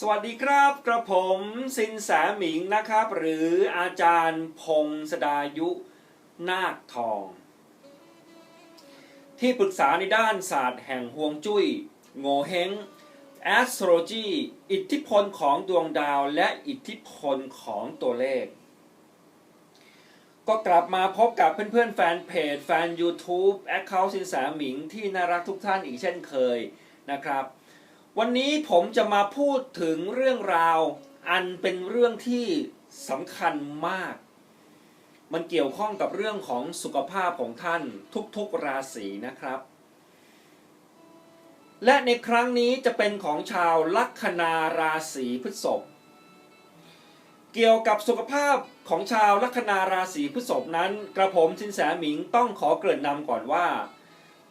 สวัสดีครับกระผมสินแสหมิงนะครับ หรืออาจารย์พงศดายุนาคทอง ที่ปรึกษาในด้านศาสตร์แห่งฮวงจุ้ยโงเฮง astrology อิทธิพลของดวงดาวและอิทธิพลของตัวเลข ก็กลับมาพบกับเพื่อนๆ แฟนเพจ แฟน YouTube Account สินแสหมิงที่น่ารักทุกท่านอีกเช่นเคยนะครับ วันนี้ผมจะมาพูดถึงเรื่องราว อันเป็นเรื่องที่สำคัญมาก มันเกี่ยวข้องกับเรื่องของสุขภาพของท่านทุกๆราศีนะครับ และในครั้งนี้จะเป็นของชาวลัคนาราศีพฤษภเกี่ยวกับสุขภาพของชาวลัคนาราศีพฤษภนั้น กระผมสินแสหมิงต้องขอเกริ่นนำก่อนว่า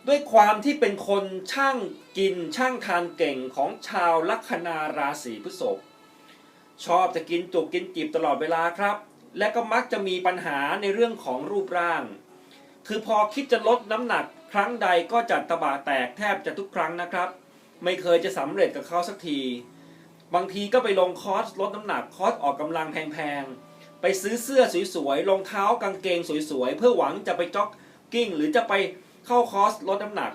ด้วยความที่เป็นคนช่างกินช่างทานเก่งของชาวลัคนาราศีพฤษภชอบจะกินจุกกินจิบตลอดเวลาครับ และก็มักจะมีปัญหาในเรื่องของรูปร่าง คือพอคิดจะลดน้ำหนักครั้งใดก็จัดตะบะแตกแทบจะทุกครั้งนะครับ ไม่เคยจะสำเร็จกับเขาสักที บางทีก็ไปลงคอร์สลดน้ำหนักคอร์สออกกำลังแพงๆไปซื้อเสื้อสวยๆรองเท้ากางเกงสวยๆเพื่อหวังจะไปจ็อกกิ้งหรือจะไป เข้าคอร์สลดน้ำหนัก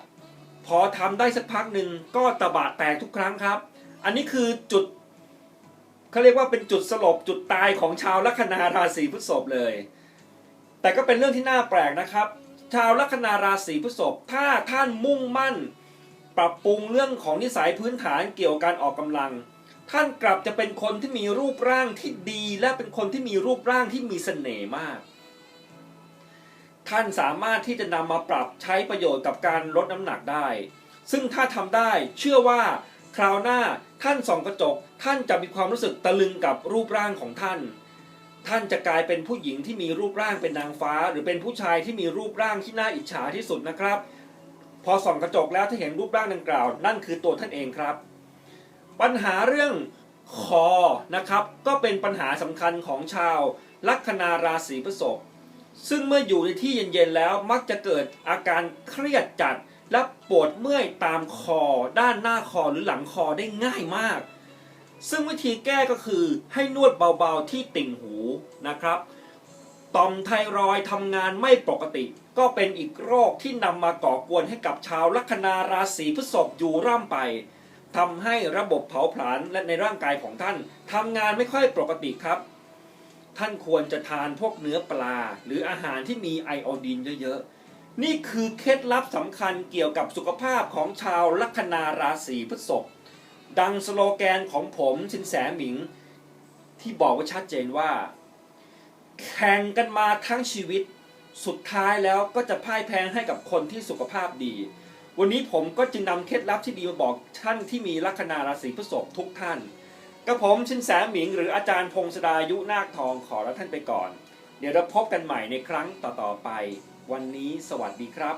พอทำได้สักพักหนึ่งก็ตะบะแตกทุกครั้งครับ อันนี้คือจุดเขาเรียกว่าเป็นจุดสลบจุดตายของชาวลัคนาราศีพฤษภเลย แต่ก็เป็นเรื่องที่น่าแปลกนะครับ ชาวลัคนาราศีพฤษภถ้าท่านมุ่งมั่น ปรับปรุงเรื่องของนิสัยพื้นฐานเกี่ยวกับการออกกำลัง ท่านกลับจะเป็นคนที่มีรูปร่างที่ดีและเป็นคนที่มีรูปร่างที่มีเสน่ห์มาก ท่านสามารถที่จะนำมาปรับใช้ประโยชน์กับการลดน้ำหนักได้ ซึ่งถ้าทำได้เชื่อว่าคราวหน้าท่านส่องกระจก ท่านจะมีความรู้สึกตะลึงกับรูปร่างของท่าน ท่านจะกลายเป็นผู้หญิงที่มีรูปร่างเป็นนางฟ้า หรือเป็นผู้ชายที่มีรูปร่างที่น่าอิจฉาที่สุดนะครับ พอส่องกระจกแล้วถ้าเห็นรูปร่างดังกล่าว นั่นคือตัวท่านเองครับ ปัญหาเรื่องคอนะครับ ก็เป็นปัญหาสำคัญของชาวลัคนาราศีพฤษภ ซึ่งเมื่ออยู่ในที่เย็นๆแล้วมักจะเกิดอาการเครียดจัด และปวดเมื่อยตามคอ ด้านหน้าคอหรือหลังคอได้ง่ายมาก ซึ่งวิธีแก้ก็คือให้นวดเบาๆที่ติ่งหูนะครับต่อมไทรอยทำงานไม่ปกติ ก็เป็นอีกโรคที่นำมาก่อกวนให้กับชาวลัคนาราศีพฤษภอยู่ร่ำไปทำให้ระบบเผาผลาญและในร่างกายของท่านทำงานไม่ค่อยปกติครับ ท่านควรจะทานพวกเนื้อปลา หรืออาหารที่มีไอโอดีนเยอะๆ นี่คือเคล็ดลับสำคัญเกี่ยวกับสุขภาพของชาวลัคนาราศีพฤษภดังสโลแกนของผมสินแสหมิง ที่บอกไว่าชัดเจนว่า แข่งกันมาทั้งชีวิต สุดท้ายแล้วก็จะพ่ายแพ้ให้กับคนที่สุขภาพดี วันนี้ผมก็จึงนำเคล็ดลับที่ดีมาบอกท่านที่มีลัคนาราศีพฤษภทุกท่าน กับผมชินแสหมิง หรืออาจารย์พงศดายุนาคทองขอรับท่านไปก่อน เดี๋ยวเราพบกันใหม่ในครั้งต่อๆไป วันนี้สวัสดีครับ